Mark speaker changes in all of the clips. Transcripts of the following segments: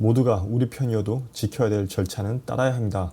Speaker 1: 모두가 우리 편이어도 지켜야 될 절차는 따라야 합니다.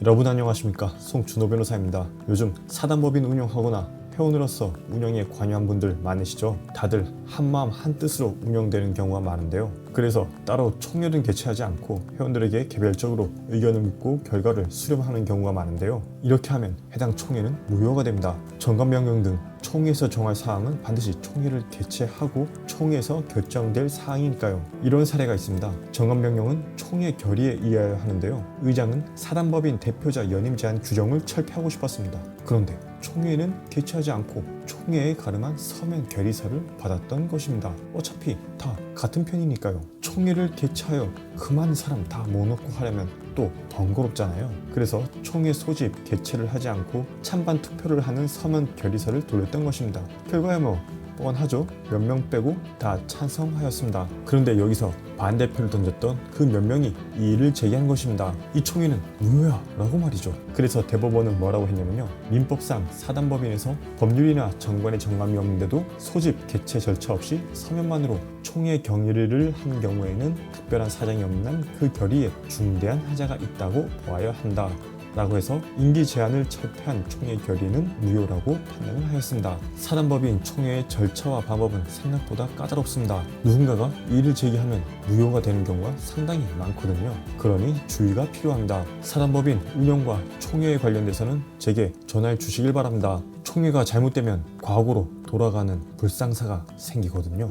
Speaker 1: 여러분 안녕하십니까 송준호 변호사입니다. 요즘 사단법인 운영하거나 회원으로서 운영에 관여한 분들 많으시죠? 다들 한마음 한뜻으로 운영되는 경우가 많은데요. 그래서 따로 총회는 개최하지 않고 회원들에게 개별적으로 의견을 묻고 결과를 수렴하는 경우가 많은데요. 이렇게 하면 해당 총회는 무효가 됩니다. 정관명령 등 총회에서 정할 사항은 반드시 총회를 개최하고 총회에서 결정될 사항이니까요. 이런 사례가 있습니다. 정관명령은 총회 결의에 의하여 하는데요. 의장은 사단법인 대표자 연임 제한 규정을 철폐하고 싶었습니다. 그런데 총회는 개최하지 않고 총회에 가름한 서면 결의서를 받았던 것입니다. 어차피 다 같은 편이니까요. 총회를 개최하여 그 많은 사람 다 모아놓고 하려면 또 번거롭잖아요. 그래서 총회 소집 개최를 하지 않고 찬반 투표를 하는 서면 결의서를 돌렸던 것입니다. 결과야 뭐 뻔하죠. 몇 명 빼고 다 찬성하였습니다. 그런데 여기서 반대표를 던졌던 그 몇 명이 이의를 제기한 것입니다. 이 총회는 무효야 라고 말이죠. 그래서 대법원은 뭐라고 했냐면요. 민법상 사단법인에서 법률이나 정관의 정감이 없는데도 소집 개최 절차 없이 서면만으로 총회 경의를 한 경우에는 특별한 사정이 없는 한그 결의에 중대한 하자가 있다고 보아야 한다. 라고 해서 임기 제한을 철폐한 총회 결의는 무효라고 판단을 하였습니다. 사단법인 총회의 절차와 방법은 생각보다 까다롭습니다. 누군가가 이의를 제기하면 무효가 되는 경우가 상당히 많거든요. 그러니 주의가 필요합니다. 사단법인 운영과 총회에 관련돼서는 제게 전화해 주시길 바랍니다. 총회가 잘못되면 과거로 돌아가는 불상사가 생기거든요.